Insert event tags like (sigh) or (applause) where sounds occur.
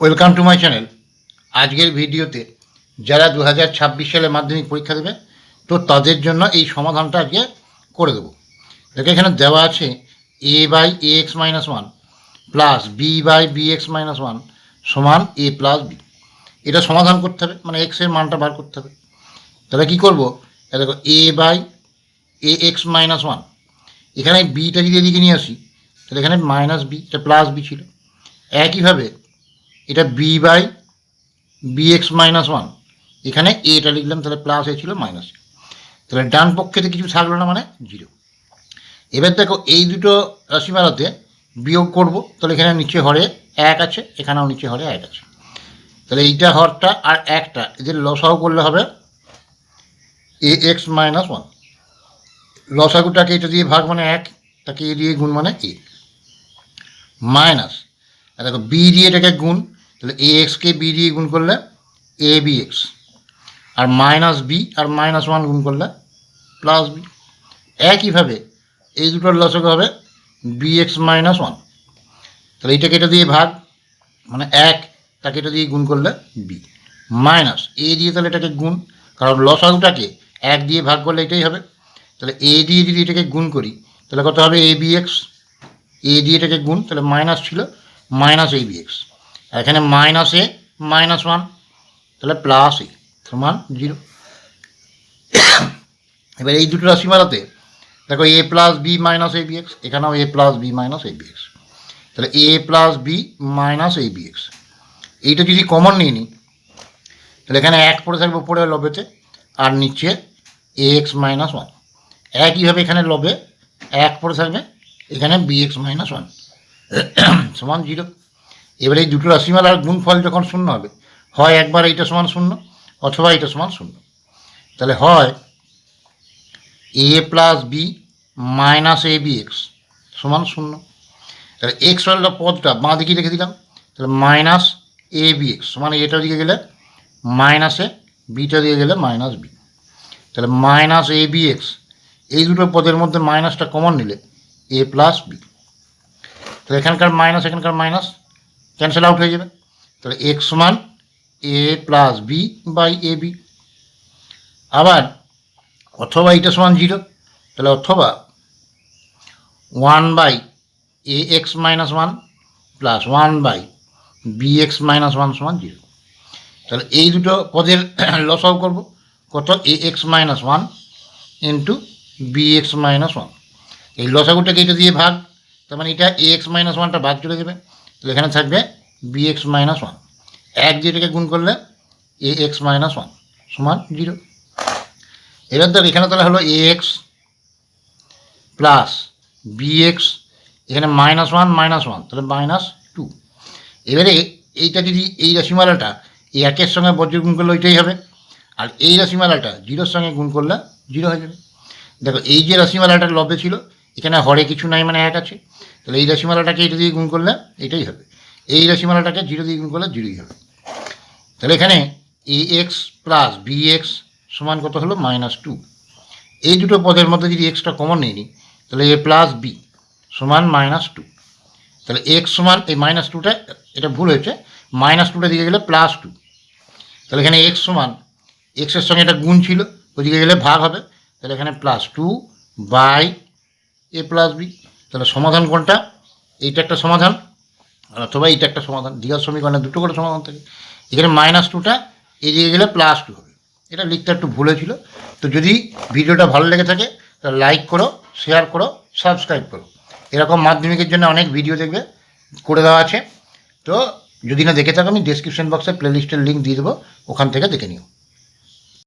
Welcome to my channel আজকের ভিডিওতে যারা দু হাজার ছাব্বিশ সালে মাধ্যমিক পরীক্ষা দেবে, তো তাদের জন্য এই সমাধানটা আজকে করে দেবো। দেখো, এখানে দেওয়া আছে A by A X minus one plus B by B X minus one সমান এ প্লাস বি এটা সমাধান করতে হবে মানে এক্সের মানটা বার করতে হবে। তাহলে কী করব? দেখো A by A X minus one এখানে বিটা যদি এদিকে নিয়ে আসি, তাহলে এখানে মাইনাস বি এটা প্লাস বি ছিল। একইভাবে এটা B by B X minus one এখানে এটা লিখলাম, তাহলে প্লাস এ ছিল মাইনাস তাহলে ডান পক্ষেতে কিছু থাকল না মানে জিরো এবার দেখো, এই দুটো রাশিমালাতে বিয়োগ করব, তাহলে এখানে নিচে হরে এক আছে, এখানেও নিচে হরে এক আছে। তাহলে এইটা হরটা আর একটা, এদের লসাও করলে হবে এ এক্স মাইনাস ওয়ান লসাগুটাকে এটা দিয়ে ভাগ মানে এক, তাকে এ দিয়ে গুণ মানে এ মাইনাস দেখো বি দিয়ে এটাকে গুণ তাহলে এ এক্সকে বি দিয়ে গুণ করলে এ বি এক্স আর মাইনাস বি আর মাইনাস ওয়ান গুণ করলে প্লাস বি একইভাবে এই দুটোর লসক হবে বি এক্স মাইনাস ওয়ান তাহলে এইটাকে এটা দিয়ে ভাগ মানে এক, তাকে এটা দিয়ে গুণ করলে বি মাইনাস এ দিয়ে তাহলে এটাকে গুণ, কারণ লসাগুটাকে এক দিয়ে ভাগ করলে এটাই হবে। তাহলে এ দিয়ে যদি এটাকে গুণ করি, তাহলে কত হবে এ বি এক্স এ দিয়ে এটাকে গুণ, তাহলে মাইনাস ছিল মাইনাস এ বি এক্স এখানে মাইনাস এ মাইনাস ওয়ান তাহলে প্লাস এ সমান জিরো এবার এই দুটো রাশিমালাতে দেখো A plus B minus A B X এখানেও A plus B minus A B X তাহলে A plus B minus A B X এইটা যদি কমন নিয়ে নিই তাহলে এখানে এক পড়ে থাকবে উপরে লবেতে, আর নিচে এ এক্স মাইনাস ওয়ান একইভাবে এখানে লবে, এক পড়ে থাকবে, এখানে বি এক্স মাইনাস ওয়ান সমান জিরো এবারে এই দুটো রাশিমালার গুণফল যখন শূন্য হবে, হয় একবার এইটা সমান শূন্য অথবা এইটা সমান শূন্য। তাহলে হয় A plus B minus A B X সমান শূন্য। তাহলে এক্স হল পদটা, বাঁ দিকে লিখে দিলাম, তাহলে মাইনাস এ বি এক্স সমান এটা দিকে গেলে মাইনাসে বিটা দিয়ে গেলে মাইনাস বি তাহলে মাইনাস এ বি এক্স এই দুটো পদের মধ্যে মাইনাসটা কমন নিলে এ প্লাস বি তাহলে এখানকার মাইনাস এখানকার মাইনাস ক্যান্সেল আউট হয়ে যাবে। তাহলে এক্স সমান A plus B by A B আবার অথবা এইটা সমান জিরো তাহলে অথবা one by A X minus one plus one by B X minus one সমান জিরো তাহলে এই দুটো পদের (coughs) লসাও করব। কত? A X minus one into B X minus one এই লসাগুটাকে এটা দিয়ে ভাগ তার মানে এটা এ এক্স মাইনাস ওয়ানটা বাদ চলে যাবে। তাহলে এখানে থাকবে বি এক্স মাইনাস ওয়ান এক দিয়ে এটাকে গুণ করলে এ এক্স মাইনাস ওয়ান সমান জিরো এবার ধর এখানে তাহলে হলো A X plus B X এখানে মাইনাস ওয়ান মাইনাস ওয়ান তাহলে মাইনাস টু এবারে এইটা যদি এই রাশিমালাটা এই একের সঙ্গে বজ্র গুণ করলে ওইটাই হবে। আর এই রাশিমালাটা জিরোর সঙ্গে গুণ করলে জিরো হয়ে যাবে। দেখো এই যে রাশিমালাটা লবে ছিল এখানে হরে কিছু নাই মানে এক আছে। তাহলে এই রাশিমালাটাকে এটা দিয়ে গুণ করলে এটাই হবে। এই রাশিমালাটাকে জিরো দিয়ে গুণ করলে জিরোই হবে। তাহলে এখানে A X plus B X সমান কত হলো? মাইনাস টু এই দুটো পদের মধ্যে যদি এক্সটা কমন নিই তাহলে এ প্লাস বি সমান মাইনাস টু তাহলে এক্স সমান, এই মাইনাস টুটা এটা ভুল হয়েছে। মাইনাস টুটা দিকে গেলে প্লাস টু তাহলে এখানে এক্স সমান এক্সের সঙ্গে এটা গুণ ছিল, ওদিকে গেলে ভাগ হবে। তাহলে এখানে plus two by A plus B তাহলে সমাধান কোনটা? এইটা একটা সমাধান, আর অথবা এইটা একটা সমাধান। দ্বিঘাত সমীকরণে দুটো করে সমাধান থাকে। এখানে মাইনাস টুটা এদিকে গেলে প্লাস টু হবে। এটা লিখতে একটু ভুল হয়েছিল। তো যদি ভিডিওটা ভালো লেগে থাকে, তাহলে লাইক করো শেয়ার করো সাবস্ক্রাইব করো। এরকম মাধ্যমিকের জন্য অনেক ভিডিও দেখবে, করে দেওয়া আছে। তো যদি না দেখে থাকো, আমি ডিসক্রিপশন বক্সে প্লেলিস্টের লিঙ্ক দিয়ে দেবো, ওখান থেকে দেখে নিও।